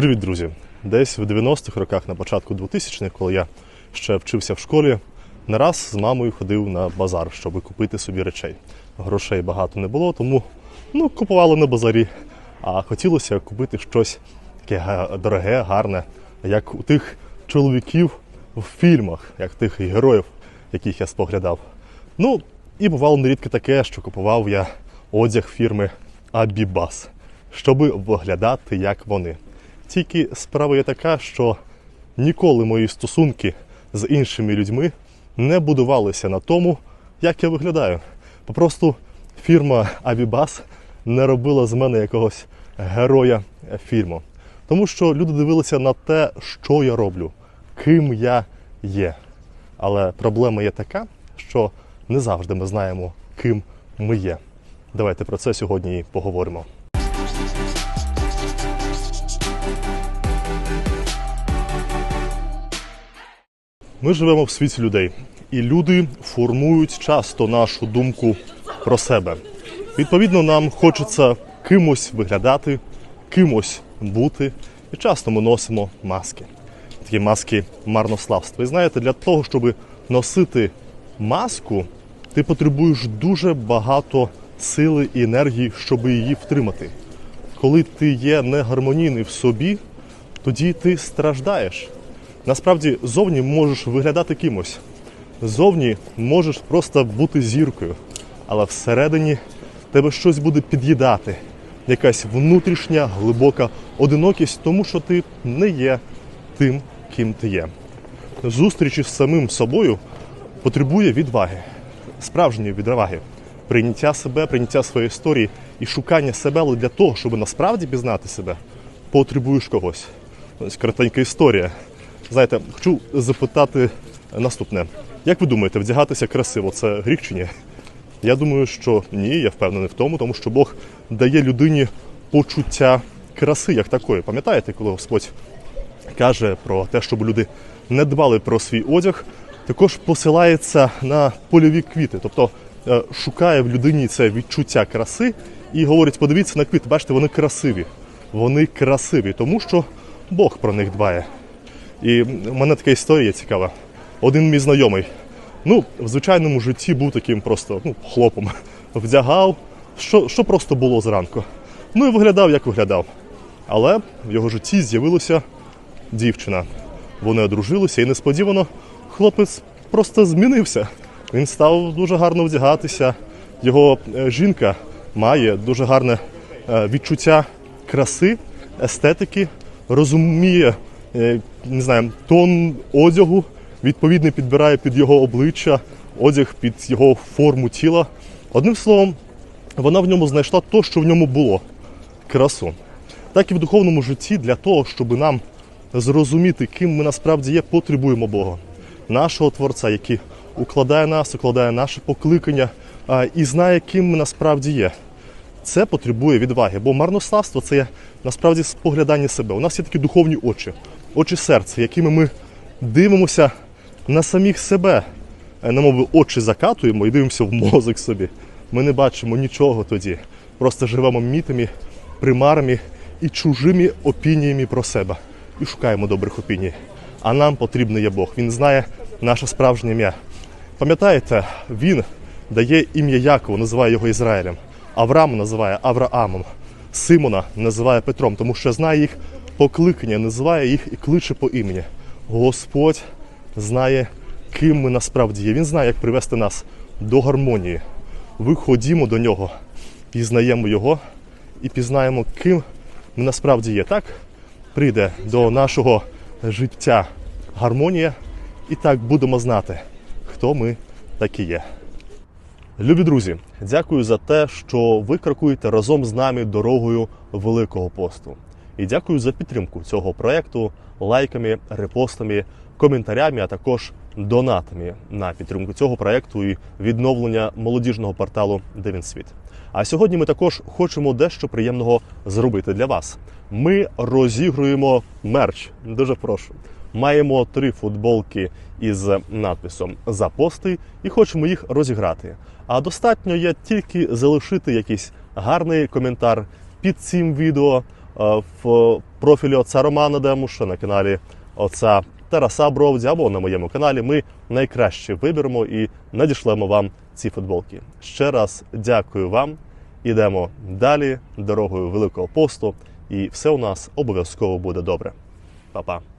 Привіт, друзі! Десь в 90-х роках, на початку 2000-х, коли я ще вчився в школі, не раз з мамою ходив на базар, щоб купити собі речей. Грошей багато не було, тому ну, купували на базарі. А хотілося купити щось таке дороге, гарне, як у тих чоловіків в фільмах, як тих героїв, яких я споглядав. Ну, і бувало нерідко таке, що купував я одяг фірми Абібас, щоби виглядати як вони. Тільки справа є така, що ніколи мої стосунки з іншими людьми не будувалися на тому, як я виглядаю. Попросту фірма Абібас не робила з мене якогось героя фільму. Тому що люди дивилися на те, що я роблю, ким я є. Але проблема є така, що не завжди ми знаємо, ким ми є. Давайте про це сьогодні і поговоримо. Ми живемо в світі людей, і люди формують часто нашу думку про себе. Відповідно, нам хочеться кимось виглядати, кимось бути, і часто ми носимо маски. Такі маски марнославства. І знаєте, для того, щоб носити маску, ти потребуєш дуже багато сили і енергії, щоб її втримати. Коли ти є негармонійний в собі, тоді ти страждаєш. Насправді, зовні можеш виглядати кимось. Зовні можеш просто бути зіркою, але всередині тебе щось буде під'їдати, якась внутрішня глибока одинокість, тому що ти не є тим, ким ти є. Зустріч із самим собою потребує відваги, справжньої відваги, прийняття себе, прийняття своєї історії і шукання себе, але для того, щоб насправді пізнати себе, потребуєш когось. Ось коротенька історія. Знаєте, хочу запитати наступне. Як ви думаєте, вдягатися красиво це гріх чи ні? Я думаю, що ні, я впевнений в тому, тому що Бог дає людині почуття краси як такої. Пам'ятаєте, коли Господь каже про те, щоб люди не дбали про свій одяг, також посилається на польові квіти, тобто е, шукає в людині це відчуття краси і говорить: подивіться на квіти, бачите, вони красиві. Вони красиві, тому що Бог про них дбає. І в мене така історія цікава. Один мій знайомий, ну, в звичайному житті був таким просто ну, хлопом. Вдягав, що, що просто було зранку. Ну і виглядав, як виглядав. Але в його житті з'явилася дівчина. Вони одружилися, і несподівано хлопець просто змінився. Він став дуже гарно вдягатися. Його е, жінка має дуже гарне е, відчуття краси, естетики, розуміє не знаю, тон одягу, відповідно підбирає під його обличчя, одяг під його форму тіла. Одним словом, вона в ньому знайшла те, що в ньому було красу. Так і в духовному житті для того, щоб нам зрозуміти, ким ми насправді є, потребуємо Бога, нашого Творця, який укладає нас, укладає наше покликання і знає, ким ми насправді є. Це потребує відваги, бо марнославство це є насправді споглядання себе. У нас є такі духовні очі, очі серця, якими ми дивимося на самих себе. Е, Немови очі закатуємо і дивимося в мозок собі. Ми не бачимо нічого тоді. Просто живемо мітами, примарами і чужими опініями про себе. І шукаємо добрих опіній. А нам потрібний є Бог. Він знає наше справжнє ім'я. Пам'ятаєте, він дає ім'я Якову, називає його Ізраїлем. Авраама називає Авраамом. Симона називає Петром, тому що знає їх покликання, називає їх і кличе по імені. Господь знає, ким ми насправді є. Він знає, як привести нас до гармонії. Виходімо до нього, пізнаємо його і пізнаємо, ким ми насправді є. Так прийде до нашого життя гармонія, і так будемо знати, хто ми такі є. Любі друзі, дякую за те, що ви крокуєте разом з нами дорогою Великого посту. І дякую за підтримку цього проекту лайками, репостами, коментарями, а також донатами на підтримку цього проекту і відновлення молодіжного порталу Де він світ. А сьогодні ми також хочемо дещо приємного зробити для вас. Ми розігруємо мерч. Дуже прошу. Маємо три футболки із надписом за пости і хочемо їх розіграти. А достатньо є тільки залишити якийсь гарний коментар під цим відео в профілі отця Романа Демуша, на каналі отця Тараса Бровді або на моєму каналі. Ми найкраще виберемо і надішлемо вам ці футболки. Ще раз дякую вам. Ідемо далі дорогою Великого посту, і все у нас обов'язково буде добре. Па-па.